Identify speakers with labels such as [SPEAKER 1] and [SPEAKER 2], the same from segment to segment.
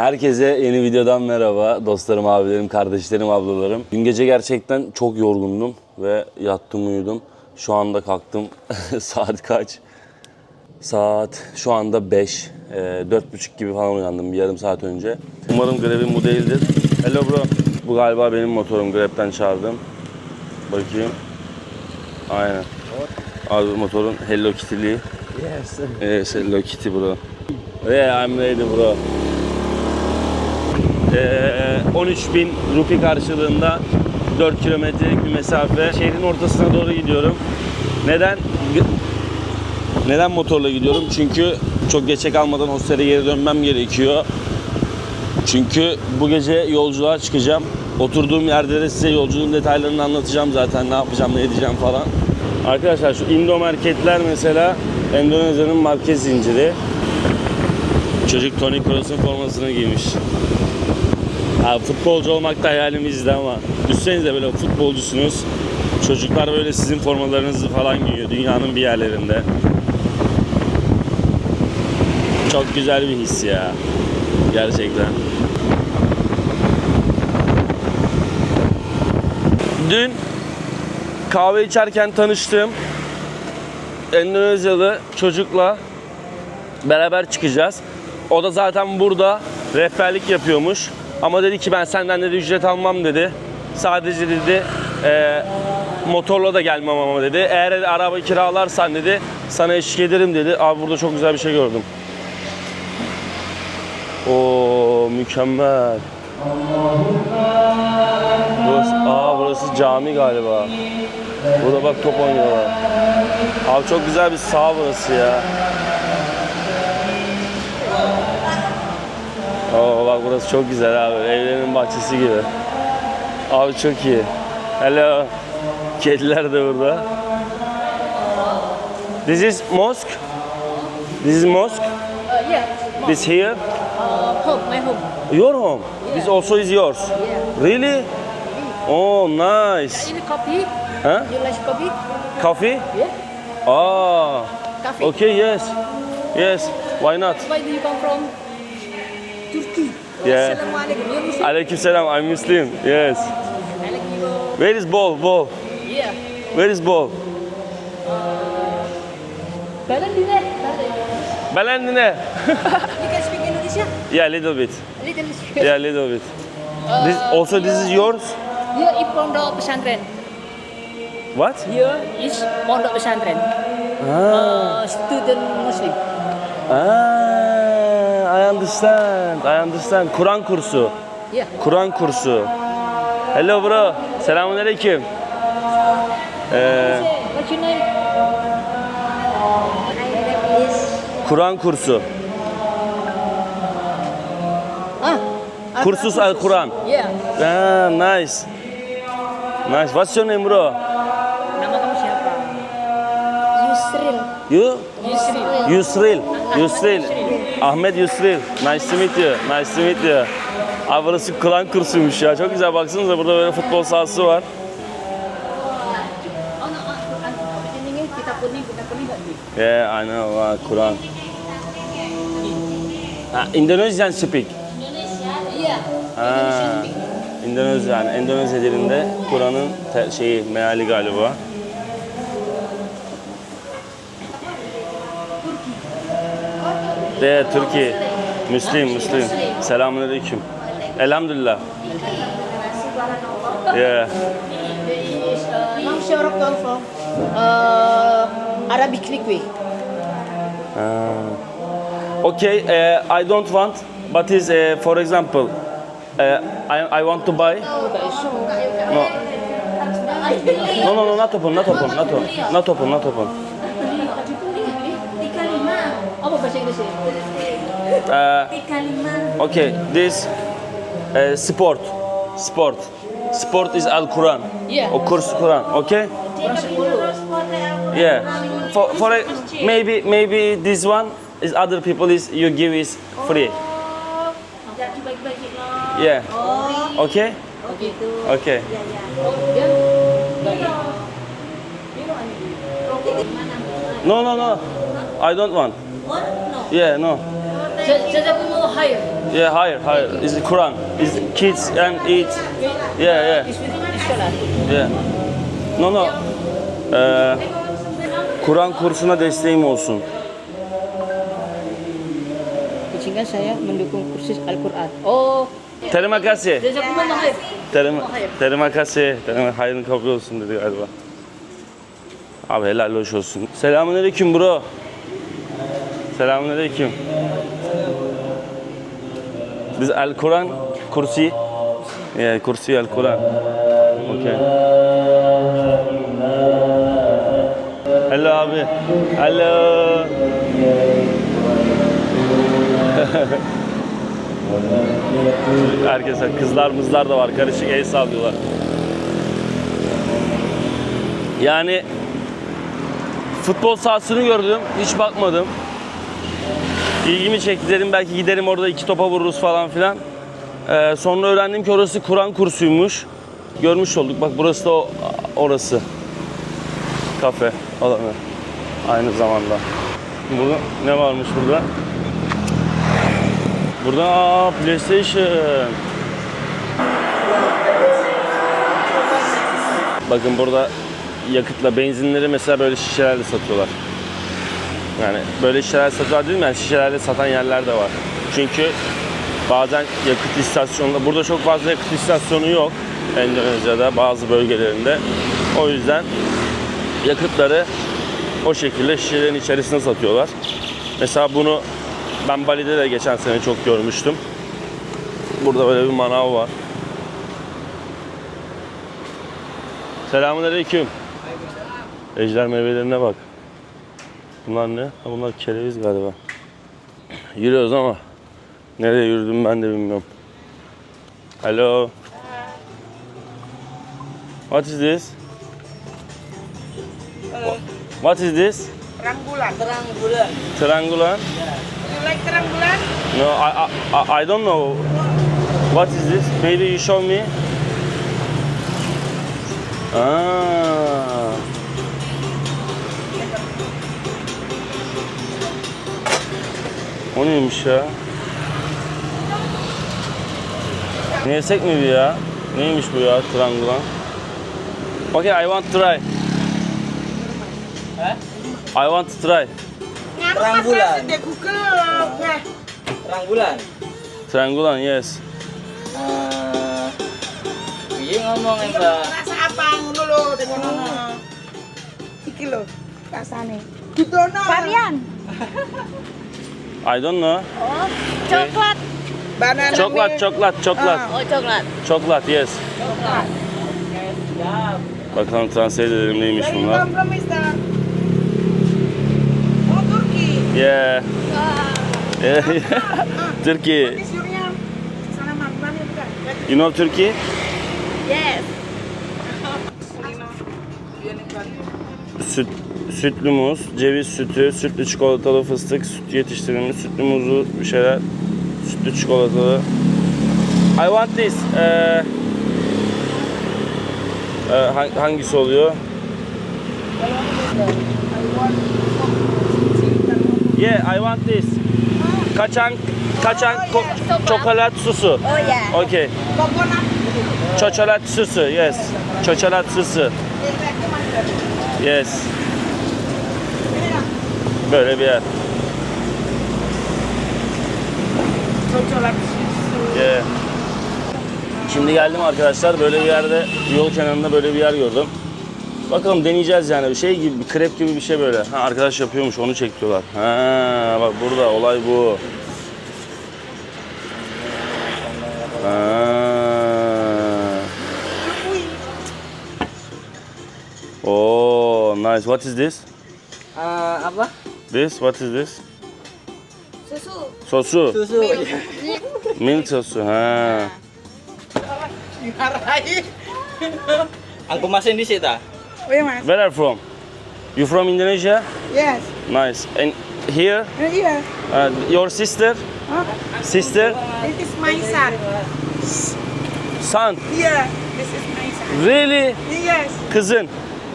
[SPEAKER 1] Herkese yeni videodan merhaba. Dostlarım, abilerim, kardeşlerim, ablalarım. Dün gece gerçekten çok yorgundum ve yattım uyudum. Şu anda kalktım. Saat kaç? Saat şu anda 5. Ee, 4.30 gibi falan uyandım bir yarım saat önce. Umarım grevim bu değildir. Hello bro. Bu galiba benim motorum. Grev'den çağırdım. Bakayım. Aynen. Abi motorun Hello Kitty'li.
[SPEAKER 2] Yes.
[SPEAKER 1] Yes, Hello Kitty bro. Yeah, I'm ready bro. Ee, 13.000 rupi karşılığında 4 kilometrelik bir mesafe. Şehrin ortasına doğru gidiyorum. Neden? Neden motorla gidiyorum? Çünkü çok geçe kalmadan hostele geri dönmem gerekiyor. Çünkü bu gece yolculuğa çıkacağım. Oturduğum yerde de size yolculuğun detaylarını anlatacağım zaten. Ne yapacağım, ne edeceğim falan. Arkadaşlar şu Indo marketler mesela Endonezya'nın market zinciri. Çocuk Toni Kroos'un formasını giymiş. Abi futbolcu olmak da hayalimizdi ama düşünsenize böyle futbolcusunuz. Çocuklar böyle sizin formalarınızı falan giyiyor dünyanın bir yerlerinde. Çok güzel bir his ya. Gerçekten. Dün kahve içerken tanıştığım Endonezyalı çocukla beraber çıkacağız. O da zaten burada rehberlik yapıyormuş. Ama dedi ki ben senden dedi ücret almam dedi. Sadece dedi e, motorla da gelmem ama dedi. Eğer dedi, araba kiralarsan dedi sana eşlik ederim dedi. Abi burada çok güzel bir şey gördüm. Oo mükemmel. Burası, aa burası cami galiba. Burada bak top oynuyorlar. Abi çok güzel bir saha burası ya. Oo bak burası çok güzel abi. Evlerin bahçesi gibi. Abi çok iyi. Hello. Kediler de burada. This is mosque. This is mosque.
[SPEAKER 3] Uh, yeah.
[SPEAKER 1] This here.
[SPEAKER 3] Uh, home, my home.
[SPEAKER 1] Your home. This also is yours.
[SPEAKER 3] Yeah.
[SPEAKER 1] Really? Oh nice.
[SPEAKER 3] In coffee.
[SPEAKER 1] Huh?
[SPEAKER 3] You like coffee?
[SPEAKER 1] Coffee?
[SPEAKER 3] Yeah.
[SPEAKER 1] Ah.
[SPEAKER 3] Coffee.
[SPEAKER 1] Okay, yes. Yes. Why not?
[SPEAKER 3] Why do you come from Turkey?
[SPEAKER 1] Yeah.
[SPEAKER 3] Assalamualaikum. Muslim?
[SPEAKER 1] Aleykümselam. I'm Muslim. Yes. Where is ball? Ball.
[SPEAKER 3] Yeah.
[SPEAKER 1] Where is ball?
[SPEAKER 3] Balan di net.
[SPEAKER 1] Belendine.
[SPEAKER 3] You can speak Indonesia?
[SPEAKER 1] yeah, little bit.
[SPEAKER 3] A little bit.
[SPEAKER 1] Yeah, little bit. This also this is yours?
[SPEAKER 3] Here is pondok pesantren.
[SPEAKER 1] What?
[SPEAKER 3] Here is pondok pesantren.
[SPEAKER 1] Ah.
[SPEAKER 3] Uh, student Muslim.
[SPEAKER 1] Ah, understand. I understand. Kur'an kursu.
[SPEAKER 3] Yeah.
[SPEAKER 1] Kur'an kursu. Hello bro. Selamünaleyküm. Ee,
[SPEAKER 3] What's your name? My name is.
[SPEAKER 1] Kur'an kursu.
[SPEAKER 3] Ah.
[SPEAKER 1] Kursus Al-Quran.
[SPEAKER 3] Yeah.
[SPEAKER 1] Ah, nice. Nice. What's your name bro?
[SPEAKER 3] Nama kamu siapa? Yusril.
[SPEAKER 1] You?
[SPEAKER 3] Yusril.
[SPEAKER 1] Yusril. Yusril. Ahmet Yusril. Nice to meet you. Nice to meet you. Abi burası Kur'an kursuymuş ya. Çok güzel baksanıza burada böyle futbol sahası var.
[SPEAKER 3] Uh?
[SPEAKER 1] Yeah, I know. Ah, Kur'an. Ha, Indonesian speak. Ha, Endonezya yani Endonezya dilinde Kur'an'ın şeyi meali galiba. De Türkiye. Müslim, Müslim. Selamünaleyküm. Elhamdülillah. Yeah.
[SPEAKER 3] Come from uh, Arabic language.
[SPEAKER 1] Okay, uh, I don't want, but is uh, for example, uh, I, I want to buy. No. No, no, no, not open, not open, not open, not open, not open. Uh, Okay, this uh, sport, sport, sport is Al Quran.
[SPEAKER 3] Yeah.
[SPEAKER 1] Of course, Quran. Okay. Yeah. For for a, maybe maybe this one is other people is you give is free. Yeah.
[SPEAKER 3] Oh.
[SPEAKER 1] Okay. Okay. No no no. I don't want. Yeah no.
[SPEAKER 3] Pun mau hire.
[SPEAKER 1] Yeah, higher, higher. Is the Quran. Is kids and eat. Yeah, yeah, yeah. No, no. Ee, Kur'an kursuna desteğim olsun.
[SPEAKER 3] Kucingkan saya mendukung kursus Al-Quran. Oh,
[SPEAKER 1] Terima kasih.
[SPEAKER 3] mau hire.
[SPEAKER 1] Terima, terima kasih. Terima, hayrın kabul olsun dedi galiba. Abi helal hoş olsun. Selamünaleyküm bro. Selamünaleyküm. Biz El Kur'an kursi. Yeah, kursi El Kur'an. Okay. Hello abi. Hello. Herkese kızlar mızlar da var. Karışık el sallıyorlar. Yani futbol sahasını gördüm. Hiç bakmadım. İlgimi çekti dedim belki giderim orada iki topa vururuz falan filan. Ee, sonra öğrendim ki orası Kur'an kursuymuş. Görmüş olduk. Bak burası da o, orası. Kafe alanı. Aynı zamanda. Burada ne varmış burada? Burada aa, PlayStation. Bakın burada yakıtla benzinleri mesela böyle şişelerle satıyorlar. Yani böyle şişeler satıyorlar değil mi? Yani şişelerle satan yerler de var. Çünkü bazen yakıt istasyonunda, burada çok fazla yakıt istasyonu yok Endonezya'da bazı bölgelerinde. O yüzden yakıtları o şekilde şişelerin içerisine satıyorlar. Mesela bunu ben Bali'de de geçen sene çok görmüştüm. Burada böyle bir manav var. Selamünaleyküm. Ejder meyvelerine bak. Bunlar ne? Ha, bunlar kereviz galiba. Yürüyoruz ama nereye yürüdüm ben de bilmiyorum. Hello. What is this? What is this?
[SPEAKER 2] Terang bulan.
[SPEAKER 1] Triangular?
[SPEAKER 2] You like terang bulan?
[SPEAKER 1] No, I, I, I don't know. What is this? Maybe you show me. Aa. O neymiş ya? Ne yesek ya? Neymiş bu ya trangulan? Okay, I want to try. I want to try.
[SPEAKER 2] Terang bulan.
[SPEAKER 1] Triangulan, yes.
[SPEAKER 4] Eh, piye ngomong Mbak?
[SPEAKER 2] rasa apa ngono tengok ngono. Iki lho rasane. Dudono.
[SPEAKER 5] Varian.
[SPEAKER 1] I don't know.
[SPEAKER 5] Oh, coklat.
[SPEAKER 2] Banana
[SPEAKER 1] Coklat,
[SPEAKER 2] milk.
[SPEAKER 1] coklat, coklat.
[SPEAKER 2] Ah.
[SPEAKER 3] Oh, coklat.
[SPEAKER 1] Coklat, yes. Bakalım translate edelim neymiş
[SPEAKER 2] Where you
[SPEAKER 1] bunlar.
[SPEAKER 2] come from, mister? Oh, Turki.
[SPEAKER 1] Yeah. Yeah. Turkey.
[SPEAKER 2] What is your name? Sana mah, mana ya bukan?
[SPEAKER 1] You know Turkey?
[SPEAKER 5] Yes.
[SPEAKER 1] Sütlü muz, ceviz sütü, sütlü çikolatalı fıstık, süt yetiştirilmiş, sütlü muzlu bir şeyler, sütlü çikolatalı. I want this. Ee, e, hang- hangisi oluyor? Yeah, I want this. Kaçan, kaçan ko- çokolat susu.
[SPEAKER 5] Oh yeah.
[SPEAKER 1] Okay. Çokolat susu, yes. Çokolat susu. Yes. Böyle bir yer. Yeah. Şimdi geldim arkadaşlar böyle bir yerde yol kenarında böyle bir yer gördüm. Bakalım deneyeceğiz yani bir şey gibi bir krep gibi bir şey böyle. Ha arkadaş yapıyormuş onu çekiyorlar. Ha bak burada olay bu. Ha. Oh nice. What is this?
[SPEAKER 4] Eh, apa?
[SPEAKER 1] This what is this?
[SPEAKER 5] Susu.
[SPEAKER 1] Sosu.
[SPEAKER 4] Susu.
[SPEAKER 1] Milk sosu. Ha.
[SPEAKER 2] Dimarahi.
[SPEAKER 4] Aku masin di situ.
[SPEAKER 2] Oh ya mas.
[SPEAKER 1] Where are you from? You from Indonesia?
[SPEAKER 2] Yes.
[SPEAKER 1] Nice. And here,
[SPEAKER 2] Eh, Iya.
[SPEAKER 1] uh, your sister,
[SPEAKER 2] Huh?
[SPEAKER 1] sister,
[SPEAKER 2] This is my son.
[SPEAKER 1] son.
[SPEAKER 2] Yeah. This is my son.
[SPEAKER 1] Really?
[SPEAKER 2] Yes.
[SPEAKER 1] Kızın.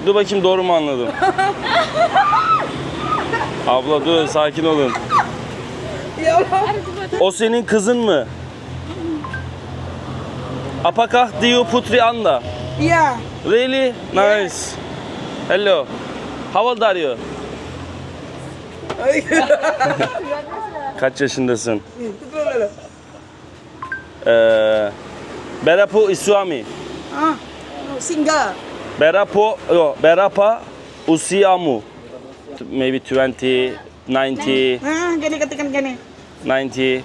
[SPEAKER 1] Dur bakayım doğru mu anladım? Abla dur sakin olun. O senin kızın mı? Apakah diyor putri anda?
[SPEAKER 2] Iya.
[SPEAKER 1] Really? Nice. Hello. How old are you? Kaç yaşındasın? Ee, Berapo isuami.
[SPEAKER 2] Ah. Single.
[SPEAKER 1] Berapo, yo, berapa usiamu? Maybe 20, 90,
[SPEAKER 2] Ah, gini ketikan gini.
[SPEAKER 1] 90.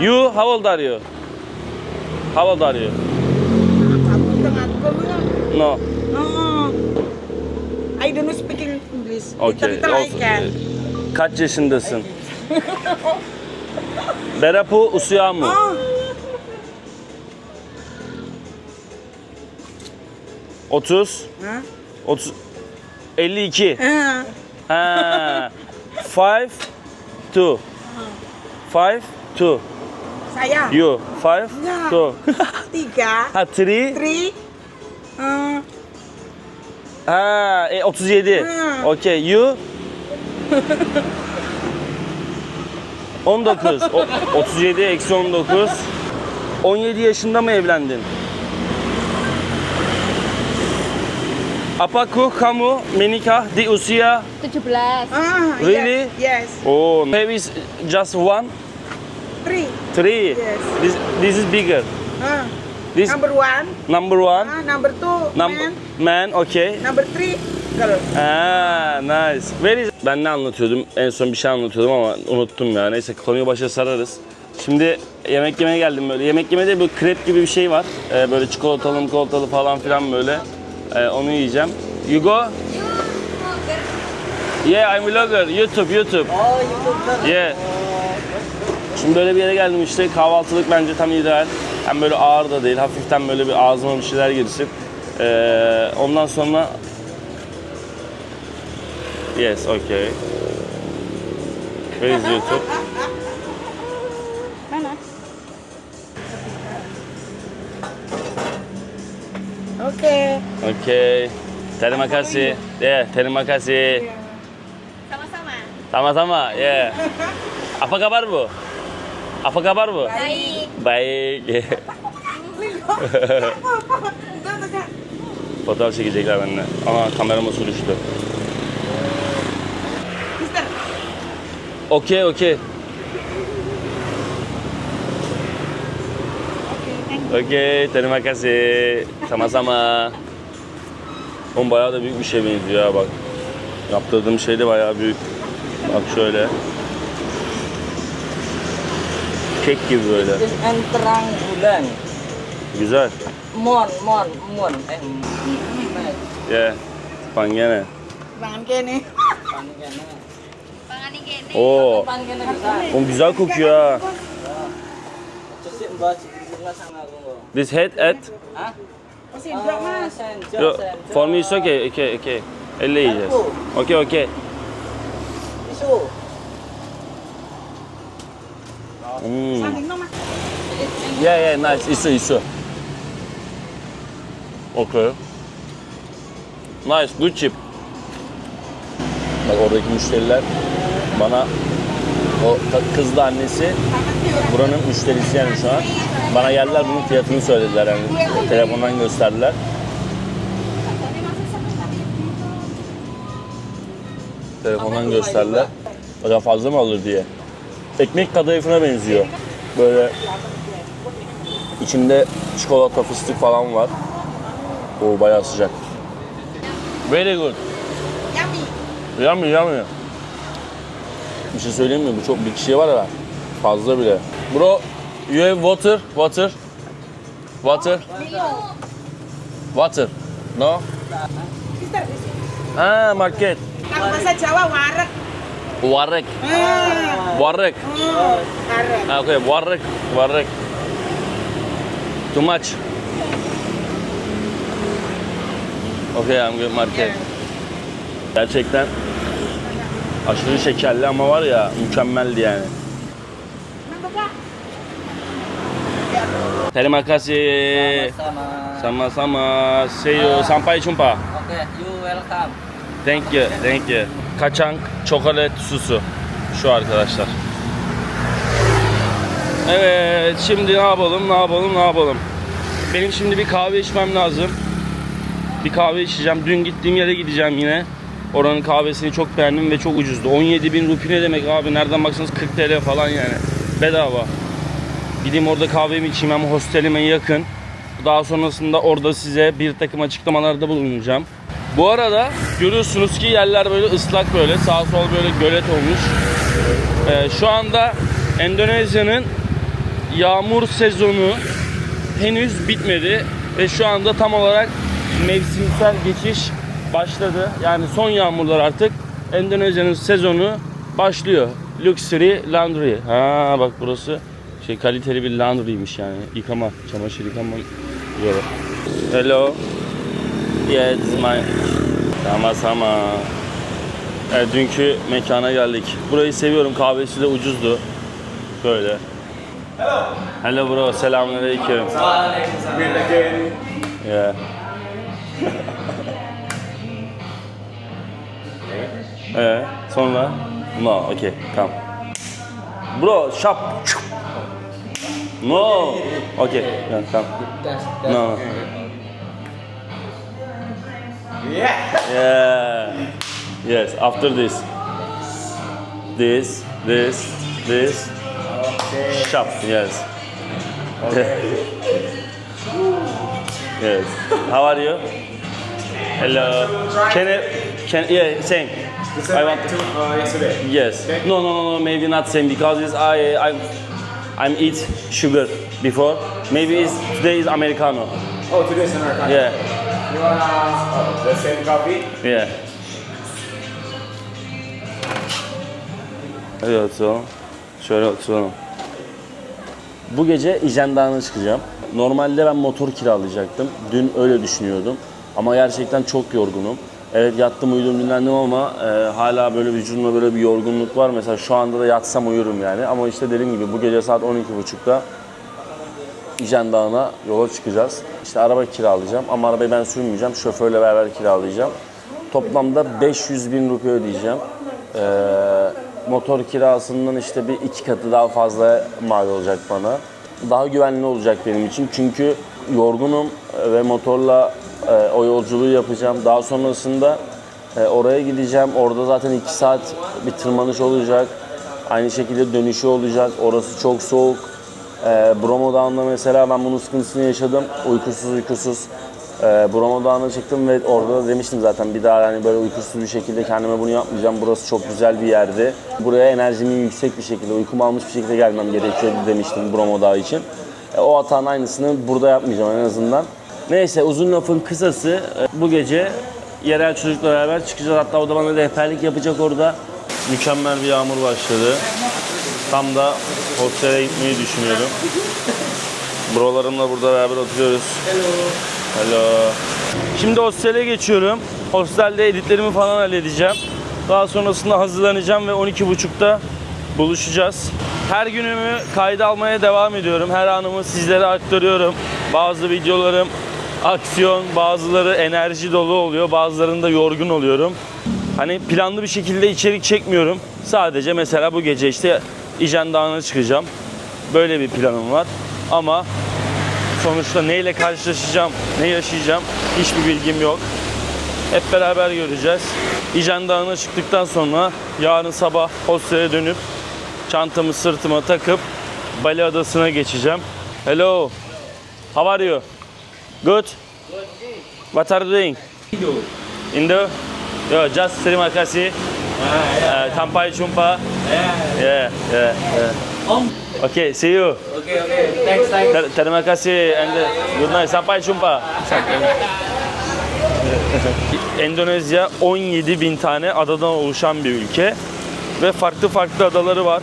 [SPEAKER 1] You, how old are you? How old are you?
[SPEAKER 2] Aku tengah aku.
[SPEAKER 1] No.
[SPEAKER 2] No. I don't know speaking English.
[SPEAKER 1] Okay.
[SPEAKER 2] Kita like
[SPEAKER 1] olsun.
[SPEAKER 2] kan.
[SPEAKER 1] Kaç yaşındasın? Berapo usiamu.
[SPEAKER 2] Oh.
[SPEAKER 1] 30,
[SPEAKER 2] Hah?
[SPEAKER 1] 30, 52.
[SPEAKER 2] Ah.
[SPEAKER 1] Ha. 5, 2. 5, 2.
[SPEAKER 2] Saya.
[SPEAKER 1] You, 5,
[SPEAKER 2] Enggak.
[SPEAKER 1] 2.
[SPEAKER 2] Tiga.
[SPEAKER 1] Ha, 3.
[SPEAKER 2] Three. Ah.
[SPEAKER 1] Ha, e, 37.
[SPEAKER 2] Hmm.
[SPEAKER 1] Okey, you? 19. O, 37 eksi 19. 17 yaşında mı evlendin? Apakah kamu menikah di usia
[SPEAKER 5] 17.
[SPEAKER 2] Ah.
[SPEAKER 1] Really?
[SPEAKER 2] Yes. yes.
[SPEAKER 1] Oh, maybe it's just one,
[SPEAKER 2] Three.
[SPEAKER 1] three.
[SPEAKER 2] Yes.
[SPEAKER 1] This this is bigger.
[SPEAKER 2] Ah.
[SPEAKER 1] This
[SPEAKER 2] Number one.
[SPEAKER 1] number one,
[SPEAKER 2] Ah, number two.
[SPEAKER 1] number
[SPEAKER 2] man.
[SPEAKER 1] man, okay.
[SPEAKER 2] Number three. Girl.
[SPEAKER 1] Ha, nice. Where is... Ben ne anlatıyordum? En son bir şey anlatıyordum ama unuttum ya. Neyse konuyu başa sararız. Şimdi yemek yemeye geldim böyle. Yemek yemede böyle krep gibi bir şey var. Ee, böyle çikolatalı çikolatalı falan filan böyle. Ee, onu yiyeceğim. You go? Yeah, I'm vlogger. YouTube, YouTube.
[SPEAKER 4] YouTuber.
[SPEAKER 1] Yeah. Şimdi böyle bir yere geldim işte kahvaltılık bence tam ideal. Hem böyle ağır da değil, hafiften böyle bir ağzıma bir şeyler girsin. Ee, ondan sonra Yes, okay. Where is YouTube?
[SPEAKER 2] Okay.
[SPEAKER 1] Okay. Terima kasih. Yeah, terima kasih.
[SPEAKER 5] Sama-sama.
[SPEAKER 1] Sama-sama, yeah. Apa kabar bu? Apa kabar bu?
[SPEAKER 5] Baik.
[SPEAKER 1] Baik. Fotoğraf çekecekler benimle. Ama kameram usul düştü. Okey, okey. Okey, terima kasih. Sama-sama. Oğlum bayağı da büyük bir şey benziyor ya bak. Yaptırdığım şey de bayağı büyük. Bak şöyle. Kek gibi böyle.
[SPEAKER 4] Terang bulan.
[SPEAKER 1] Güzel.
[SPEAKER 4] Mon, mon, mon.
[SPEAKER 1] Yeah. Pangene.
[SPEAKER 2] Bangan kene.
[SPEAKER 4] pan kene.
[SPEAKER 5] Pangan gini.
[SPEAKER 1] Oo. Oğlum güzel kokuyor ha. This head et.
[SPEAKER 4] Hah?
[SPEAKER 2] Masih
[SPEAKER 4] Oh,
[SPEAKER 2] dua mas.
[SPEAKER 4] sen,
[SPEAKER 1] Yo,
[SPEAKER 4] sen,
[SPEAKER 1] for me it's okay, okay, okay. Elle yiyeceğiz. Okay, okay.
[SPEAKER 2] Mas.
[SPEAKER 1] Yeah, yeah, nice. Isu, isu. Okay. Nice, good chip. Bak oradaki müşteriler bana o kızlı annesi buranın müşterisi yani şu an. Bana geldiler bunun fiyatını söylediler yani telefondan gösterdiler. Telefondan gösterdiler. Acaba fazla mı alır diye. Ekmek kadayıfına benziyor. Böyle içinde çikolata, fıstık falan var. O bayağı sıcak. Very good.
[SPEAKER 2] Yummy.
[SPEAKER 1] Yummy yummy. Bir şey söyleyeyim mi? Bu çok bir kişiye var ya fazla bile. Bro, you have water? Water? Water? Water? No? Ah, market.
[SPEAKER 2] Kalau bahasa Jawa warak. Ah. Warak.
[SPEAKER 1] Okay, warrek. Warrek. Too much. Okay, I'm good market. Gerçekten aşırı şekerli ama var ya mükemmeldi yani. Terima kasih.
[SPEAKER 4] Sama-sama.
[SPEAKER 1] Sama-sama. See you. Sampai jumpa.
[SPEAKER 4] Oke, you welcome.
[SPEAKER 1] Thank you. Thank you. Kaçang çokolat susu. Şu arkadaşlar. Evet şimdi ne yapalım ne yapalım ne yapalım. Benim şimdi bir kahve içmem lazım. Bir kahve içeceğim. Dün gittiğim yere gideceğim yine. Oranın kahvesini çok beğendim ve çok ucuzdu. 17 bin rupi ne demek abi? Nereden baksanız 40 TL falan yani. Bedava. Gideyim orada kahvemi içeyim hem hostelime yakın. Daha sonrasında orada size bir takım açıklamalarda bulunacağım. Bu arada görüyorsunuz ki yerler böyle ıslak böyle sağ sol böyle gölet olmuş. Ee, şu anda Endonezya'nın yağmur sezonu henüz bitmedi ve şu anda tam olarak mevsimsel geçiş başladı. Yani son yağmurlar artık Endonezya'nın sezonu başlıyor. Luxury Laundry. Ha bak burası şey kaliteli bir laundry'ymiş yani. Yıkama, çamaşır yıkama yeri. Hello. Yeah, this is my... Sama sama. Evet, dünkü mekana geldik. Burayı seviyorum. Kahvesi de ucuzdu. Böyle. Hello. Hello bro. Selamünaleyküm. Yeah. Ee, sonra? No, okay, come. Bro, shop. No. Okay, yeah, come. No. no. Yeah. Yes, after this. This, this, this. Shop, yes. yes. How are you? Hello. Can I, can, yeah, same. I want
[SPEAKER 6] uh, yesterday.
[SPEAKER 1] Yes. No, no, no, no. Maybe not same because it's, I, I, I'm eat sugar before. Maybe it's, today is americano.
[SPEAKER 6] Oh, today's American.
[SPEAKER 1] Yeah,
[SPEAKER 6] You wanna uh, the same coffee?
[SPEAKER 1] yeah. Hadi oturalım. Şöyle oturalım. Bu gece İjen Dağı'na çıkacağım. Normalde ben motor kiralayacaktım. Dün öyle düşünüyordum. Ama gerçekten çok yorgunum. Evet yattım uyudum dinlendim ama e, hala böyle vücudumda böyle bir yorgunluk var. Mesela şu anda da yatsam uyurum yani. Ama işte dediğim gibi bu gece saat 12.30'da İjen Dağı'na yola çıkacağız. İşte araba kiralayacağım ama arabayı ben sürmeyeceğim. Şoförle beraber kiralayacağım. Toplamda 500 bin rupi ödeyeceğim. Ee, motor kirasından işte bir iki katı daha fazla mal olacak bana. Daha güvenli olacak benim için çünkü yorgunum ve motorla e, o yolculuğu yapacağım. Daha sonrasında e, oraya gideceğim. Orada zaten iki saat bir tırmanış olacak. Aynı şekilde dönüşü olacak. Orası çok soğuk. Ee, Bromo Dağı'nda mesela ben bunun sıkıntısını yaşadım. Uykusuz uykusuz. Ee, Bromo Dağı'na çıktım ve orada da demiştim zaten bir daha yani böyle uykusuz bir şekilde kendime bunu yapmayacağım. Burası çok güzel bir yerdi. Buraya enerjimin yüksek bir şekilde, uykumu almış bir şekilde gelmem gerekiyordu demiştim Bromo Dağı için. E, o hatanın aynısını burada yapmayacağım en azından. Neyse uzun lafın kısası e, bu gece yerel çocukla beraber çıkacağız. Hatta o da bana rehberlik yapacak orada. Mükemmel bir yağmur başladı. Tam da hostele gitmeyi düşünüyorum. Brolarımla burada beraber oturuyoruz. Hello. Şimdi hostele geçiyorum. Hostelde editlerimi falan halledeceğim. Daha sonrasında hazırlanacağım ve 12.30'da buluşacağız. Her günümü kayda almaya devam ediyorum. Her anımı sizlere aktarıyorum. Bazı videolarım aksiyon, bazıları enerji dolu oluyor, bazılarında yorgun oluyorum. Hani planlı bir şekilde içerik çekmiyorum. Sadece mesela bu gece işte İjen Dağı'na çıkacağım. Böyle bir planım var. Ama sonuçta neyle karşılaşacağım, ne yaşayacağım hiçbir bilgim yok. Hep beraber göreceğiz. İjen Dağı'na çıktıktan sonra yarın sabah hostele dönüp çantamı sırtıma takıp Bali Adası'na geçeceğim. Hello. How are you? Good. What are you doing? Indo. Yo, just terima kasih. Uh, sampai jumpa. Yeah, yeah, yeah. Okay, see you.
[SPEAKER 4] Okay, okay. Thanks, thanks.
[SPEAKER 1] Ter- terima kasih and uh, good night. Sampai jumpa. Endonezya 17 bin tane adadan oluşan bir ülke ve farklı farklı adaları var.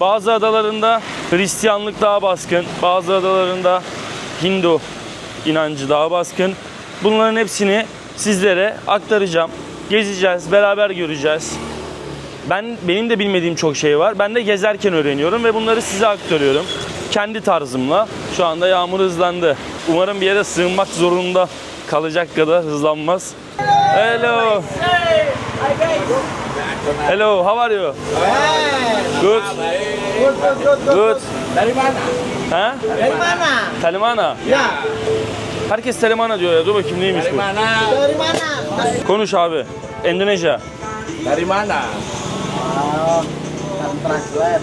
[SPEAKER 1] Bazı adalarında Hristiyanlık daha baskın, bazı adalarında Hindu inancı daha baskın. Bunların hepsini sizlere aktaracağım. Gezeceğiz, beraber göreceğiz. Ben benim de bilmediğim çok şey var. Ben de gezerken öğreniyorum ve bunları size aktarıyorum. Kendi tarzımla. Şu anda yağmur hızlandı. Umarım bir yere sığınmak zorunda kalacak kadar hızlanmaz. Hello. Hello, how are you? Good.
[SPEAKER 2] good, good,
[SPEAKER 4] Dari mana?
[SPEAKER 1] Ha?
[SPEAKER 2] Dari mana?
[SPEAKER 1] Telemana.
[SPEAKER 2] Ya,
[SPEAKER 1] Herkes Telemana diyor ya. Dur bakayım neymiş
[SPEAKER 4] Dari
[SPEAKER 1] bu.
[SPEAKER 4] mana?
[SPEAKER 2] dari mana?
[SPEAKER 1] Konuş abi. Endonezya.
[SPEAKER 4] Dari mana?
[SPEAKER 2] Translate.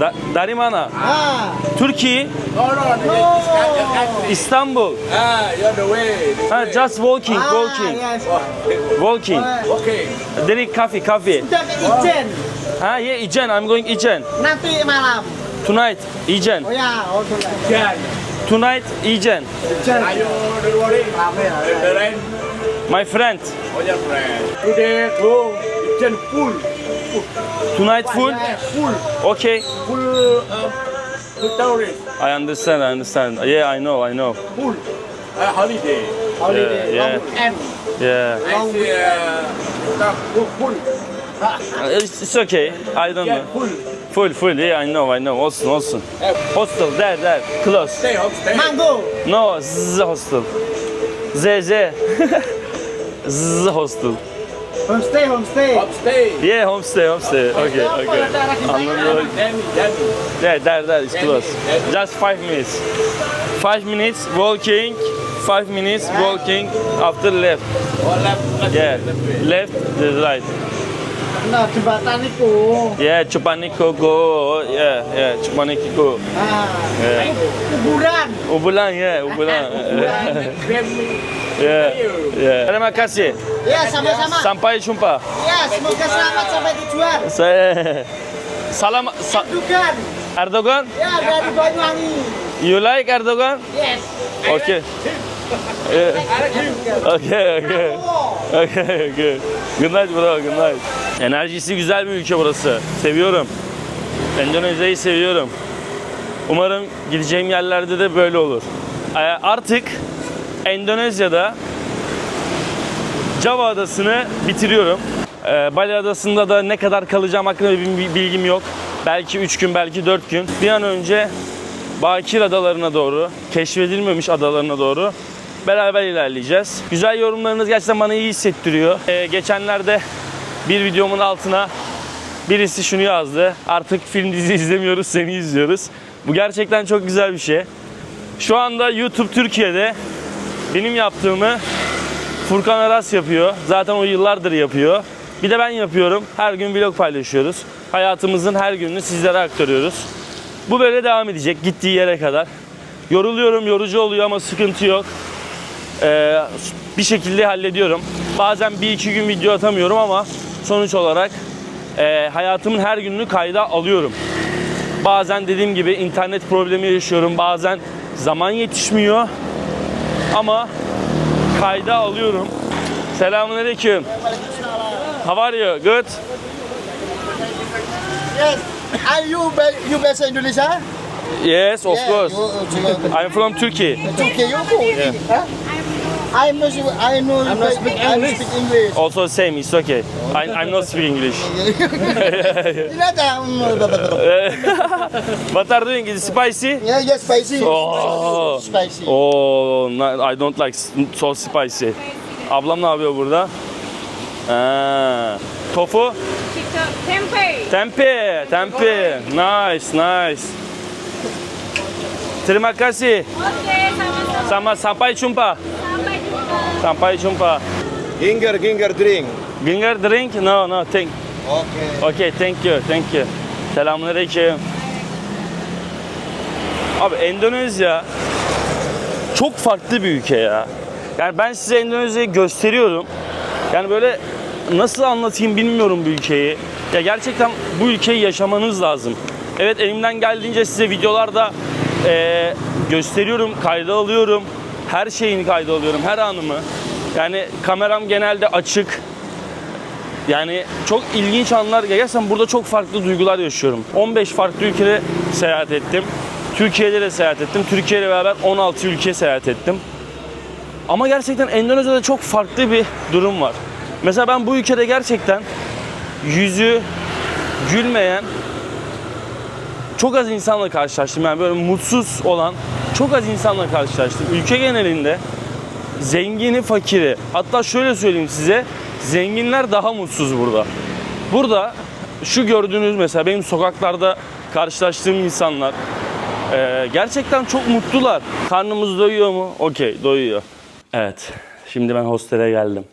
[SPEAKER 1] Da, dari mana?
[SPEAKER 2] Ah,
[SPEAKER 1] Türkiye,
[SPEAKER 4] No, no, country.
[SPEAKER 1] İstanbul.
[SPEAKER 4] Ah, you're the way. this
[SPEAKER 1] Ha,
[SPEAKER 4] way.
[SPEAKER 1] just walking,
[SPEAKER 2] ah,
[SPEAKER 1] walking,
[SPEAKER 2] yes.
[SPEAKER 1] walking.
[SPEAKER 4] Okay.
[SPEAKER 1] Drink coffee, coffee.
[SPEAKER 2] Udah ke Ijen.
[SPEAKER 1] Ha, yeah, Ijen. I'm going Ijen.
[SPEAKER 2] Nanti malam.
[SPEAKER 1] Tonight, Ijen.
[SPEAKER 2] Oh ya, oh sudah.
[SPEAKER 4] Jan,
[SPEAKER 1] Tonight, Ijen.
[SPEAKER 2] Ijen.
[SPEAKER 4] are you the rent?
[SPEAKER 1] My friend.
[SPEAKER 4] Oh, your friend. Today, go. Jan full.
[SPEAKER 1] Tonight full.
[SPEAKER 2] Full.
[SPEAKER 1] Okay.
[SPEAKER 4] Full, um, full tourist.
[SPEAKER 1] I understand, I understand. Yeah, I know, I know.
[SPEAKER 4] Full. Uh, holiday.
[SPEAKER 2] Holiday.
[SPEAKER 1] Yeah,
[SPEAKER 2] Long weekend.
[SPEAKER 1] Yeah.
[SPEAKER 4] I see, uh, stuff, full, full.
[SPEAKER 1] It's, it's okay. I don't know.
[SPEAKER 4] full.
[SPEAKER 1] Full, full. Yeah, I know, I know. Olsun, olsun. Hostel, there, there. Close.
[SPEAKER 4] Stay home, stay.
[SPEAKER 2] Mango.
[SPEAKER 1] No, Z hostel. Z, Z. Z hostel.
[SPEAKER 2] Homestay, homestay.
[SPEAKER 4] Home stay.
[SPEAKER 1] Yeah, homestay, homestay. Okay, okay. Anladım.
[SPEAKER 4] Demi, Demi.
[SPEAKER 1] There, there, there. It's close. Just five minutes. Five minutes walking. Five minutes walking after left.
[SPEAKER 4] Oh, left, left,
[SPEAKER 1] Yeah,
[SPEAKER 4] left,
[SPEAKER 1] the right.
[SPEAKER 2] Nah, jembatan itu.
[SPEAKER 1] Yeah, Chupaniko go. Yeah, yeah, Chupaniko.
[SPEAKER 2] Ah,
[SPEAKER 1] Yeah.
[SPEAKER 2] kuburan.
[SPEAKER 1] Ubulan, yeah, Ubulan. Yeah, yeah. Terima kasih.
[SPEAKER 2] Ya, sama-sama.
[SPEAKER 1] Sampai jumpa.
[SPEAKER 2] Ya, semoga selamat sampai tujuan.
[SPEAKER 1] Saya Salam sa-
[SPEAKER 2] Dugan.
[SPEAKER 1] Erdogan.
[SPEAKER 2] Ya, dari Banyuwangi.
[SPEAKER 1] You like Erdogan?
[SPEAKER 2] Yes.
[SPEAKER 1] Okay. Yeah. Okay, okay. Okay, okay. Good night bro, good night. Enerjisi güzel bir ülke burası. Seviyorum. Endonezya'yı seviyorum. Umarım gideceğim yerlerde de böyle olur. Ee, Artık Endonezya'da Java Adası'nı bitiriyorum. Ee, Bali Adası'nda da ne kadar kalacağım hakkında bir bilgim yok. Belki 3 gün, belki 4 gün. Bir an önce Bakir Adalarına doğru, keşfedilmemiş adalarına doğru beraber ilerleyeceğiz. Güzel yorumlarınız gerçekten bana iyi hissettiriyor. Ee, geçenlerde bir videomun altına birisi şunu yazdı. Artık film dizi izlemiyoruz, seni izliyoruz. Bu gerçekten çok güzel bir şey. Şu anda YouTube Türkiye'de benim yaptığımı Furkan Aras yapıyor. Zaten o yıllardır yapıyor. Bir de ben yapıyorum. Her gün vlog paylaşıyoruz. Hayatımızın her gününü sizlere aktarıyoruz. Bu böyle devam edecek gittiği yere kadar. Yoruluyorum, yorucu oluyor ama sıkıntı yok. Ee, bir şekilde hallediyorum. Bazen bir iki gün video atamıyorum ama sonuç olarak e, hayatımın her gününü kayda alıyorum. Bazen dediğim gibi internet problemi yaşıyorum. Bazen zaman yetişmiyor. Ama kayda alıyorum. Selamünaleyküm. How are you? Good?
[SPEAKER 2] Yes. Are you you bahasa Indonesia?
[SPEAKER 1] Yes, of
[SPEAKER 2] Yeah,
[SPEAKER 1] course.
[SPEAKER 2] you- you-
[SPEAKER 1] I'm from Turkey.
[SPEAKER 2] Turkey, you go. Huh? I know, I know, I know speak English. Speak English.
[SPEAKER 1] Also same, it's okay. I, I'm not speaking English. What are doing? Is it spicy?
[SPEAKER 2] Yeah, yes, spicy.
[SPEAKER 1] Oh.
[SPEAKER 2] Spicy.
[SPEAKER 1] Oh, no, I don't like so spicy. Ablam ne yapıyor burada? Ha. Tofu?
[SPEAKER 5] Tempe.
[SPEAKER 1] Tempe, tempe. Nice, nice. Terima kasih.
[SPEAKER 5] Oke, sama-sama.
[SPEAKER 1] Sama sampai jumpa.
[SPEAKER 5] Sampai jumpa.
[SPEAKER 1] Sampai jumpa.
[SPEAKER 6] Ginger, ginger drink.
[SPEAKER 1] Ginger drink? No, no, thank.
[SPEAKER 2] Okay.
[SPEAKER 1] Okay, thank you, thank you. Selamünaleyküm. Abi Endonezya çok farklı bir ülke ya. Yani ben size Endonezya'yı gösteriyorum. Yani böyle nasıl anlatayım bilmiyorum bu ülkeyi. Ya gerçekten bu ülkeyi yaşamanız lazım. Evet elimden geldiğince size videolarda eee, gösteriyorum, kayda alıyorum. Her şeyini kayda her anımı. Yani kameram genelde açık. Yani çok ilginç anlar. Gerçekten burada çok farklı duygular yaşıyorum. 15 farklı ülkede seyahat ettim. Türkiye'de de seyahat ettim. Türkiye ile beraber 16 ülke seyahat ettim. Ama gerçekten Endonezya'da çok farklı bir durum var. Mesela ben bu ülkede gerçekten yüzü gülmeyen çok az insanla karşılaştım. Yani böyle mutsuz olan çok az insanla karşılaştım. Ülke genelinde zengini, fakiri. Hatta şöyle söyleyeyim size. zenginler daha mutsuz burada. Burada şu gördüğünüz mesela benim sokaklarda karşılaştığım insanlar e, gerçekten çok mutlular. Karnımız doyuyor mu? Okey doyuyor. Evet şimdi ben hostele geldim.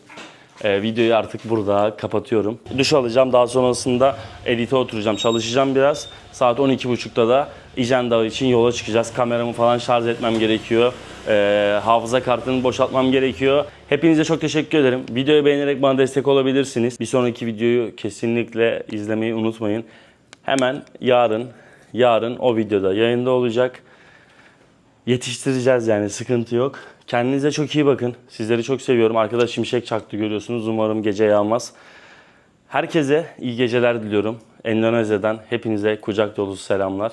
[SPEAKER 1] E, videoyu artık burada kapatıyorum. Duş alacağım daha sonrasında edite oturacağım çalışacağım biraz. Saat 12.30'da da İjen Dağı için yola çıkacağız. Kameramı falan şarj etmem gerekiyor. E, hafıza kartını boşaltmam gerekiyor. Hepinize çok teşekkür ederim. Videoyu beğenerek bana destek olabilirsiniz. Bir sonraki videoyu kesinlikle izlemeyi unutmayın. Hemen yarın, yarın o videoda yayında olacak. Yetiştireceğiz yani sıkıntı yok. Kendinize çok iyi bakın. Sizleri çok seviyorum. Arkadaş şimşek çaktı görüyorsunuz. Umarım gece yağmaz. Herkese iyi geceler diliyorum. Endonezya'dan hepinize kucak dolusu selamlar.